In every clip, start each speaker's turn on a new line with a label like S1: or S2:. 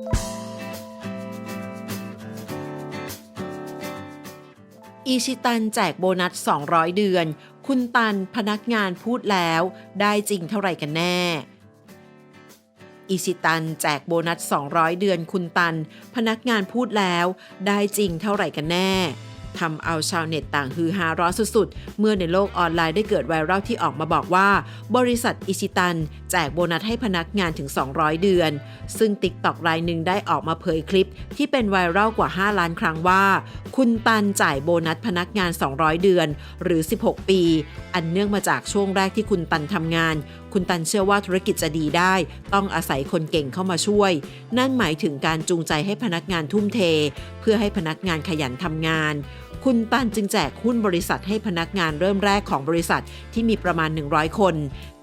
S1: อีชิตันแจกโบนัส 200 เดือน คุณตันพนักงานพูดแล้ว ได้จริงเท่าไหร่กันแน่ อิชิตันแจกโบนัส 200 เดือน คุณตัน พนักงานพูดแล้ว ได้จริงเท่าไหร่กันแน่ ทำเอาชาวเน็ตต่างฮือฮาร้อนสุดๆ เมื่อในโลกออนไลน์ได้เกิดไวรัลที่ออกมาบอกว่า บริษัทอิชิตัน แจกโบนัสให้พนักงานถึง 200 เดือน ซึ่ง t ิ k t o k รายหนึ่งได้ออกมาเผยคลิป ที่เป็นไวรัลกว่า 5 ล้านครั้งว่า คุณตันจ่ายโบนัสพนักงาน 200 เดือน หรือ 16 ปี อันเนื่องมาจากช่วงแรกที่คุณตันทำงานคุณตันเชื่อว่าธุรกิจจะดีได้ ต้องอาศัยคนเก่งเข้ามาช่วย นั่นหมายถึงการจูงใจให้พนักงานทุ่มเท เพื่อให้พนักงานขยันทำงาน คุณตันจึงแจกหุ้นบริษัทให้พนักงานเริ่มแรกของบริษัทที่มีประมาณ 100 คน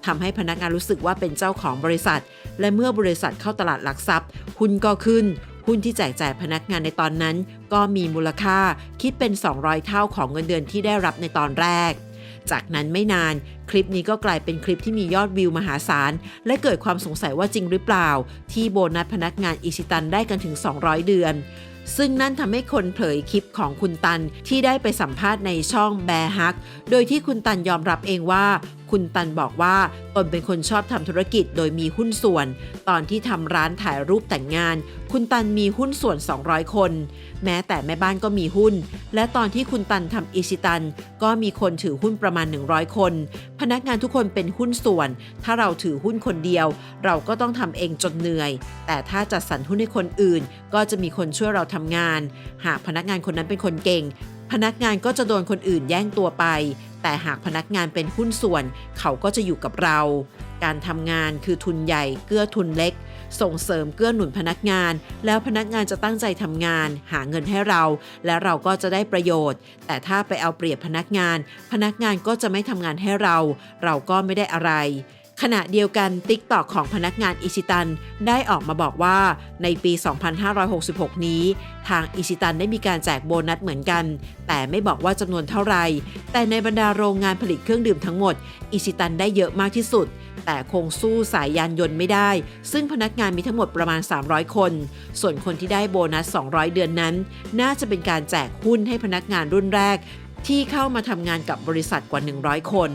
S1: ทำให้พนักงานรู้สึกว่าเป็นเจ้าของบริษัท และเมื่อบริษัทเข้าตลาดหลักทรัพย์ หุ้นก็ขึ้นหุ้นที่แจกจ่ายพนักงานในตอนนั้น ก็มีมูลค่าคิดเป็น 200 เท่าของเงินเดือนที่ได้รับในตอนแรก จากนั้นไม่นาน คลิปนี้ก็กลายเป็นคลิปที่มียอดวิวมหาศาล และเกิดความสงสัยว่าจริงหรือเปล่า ที่โบนัสพนักงานอิชิตันได้กันถึง 200 เดือน ซึ่งนั่นทำให้คนเผยคลิปของคุณตันที่ได้ไปสัมภาษณ์ในช่องแบร์ฮัก โดยที่คุณตันยอมรับเองว่าคุณตันบอกว่าตนเป็นคนชอบทำธุรกิจโดยมีหุ้นส่วน ตอนที่ทำร้านถ่ายรูปแต่งงาน คุณตันมีหุ้นส่วน 200 คน แม้แต่แม่บ้านก็มีหุ้น และตอนที่คุณตันทำอิชิตัน ก็มีคนถือหุ้นประมาณ 100 คน พนักงานทุกคนเป็นหุ้นส่วน ถ้าเราถือหุ้นคนเดียว เราก็ต้องทำเองจนเหนื่อย แต่ถ้าจัดสรรหุ้นให้คนอื่น ก็จะมีคนช่วยเราทำงาน หากพนักงานคนนั้นเป็นคนเก่งพนักงานก็จะโดนคนอื่นแย่งตัวไป แต่หากพนักงานเป็นหุ้นส่วน เขาก็จะอยู่กับเรา การทำงานคือทุนใหญ่เกื้อทุนเล็ก ส่งเสริมเกื้อหนุนพนักงาน แล้วพนักงานจะตั้งใจทำงาน หาเงินให้เรา และเราก็จะได้ประโยชน์ แต่ถ้าไปเอาเปรียบพนักงาน พนักงานก็จะไม่ทำงานให้เรา เราก็ไม่ได้อะไร ขณะเดียวกัน t ิ k t o k ของพนักงานอิชิตันได้ออกมาบอกว่าในปี 2566 นี้ ทางอิชิตันได้มีการแจกโบนัสเหมือนกัน แต่ไม่บอกว่าจำนวนเท่าไหร่ แต่ในบรรดาโรงงานผลิตเครื่องดื่มทั้งหมด อิชิตันได้เยอะมากที่สุด แต่คงสู้สายยานยนต์ไม่ได้ ซึ่งพนักงานมีทั้งหมดประมาณ 300 คน ส่วนคนที่ได้โบนัส 200 เดือนนั้น น่าจะเป็นการแจกหุ้นให้พนักงานรุ่นแรก ที่เข้ามาทำงานกับบริษัทกว่า 100 คน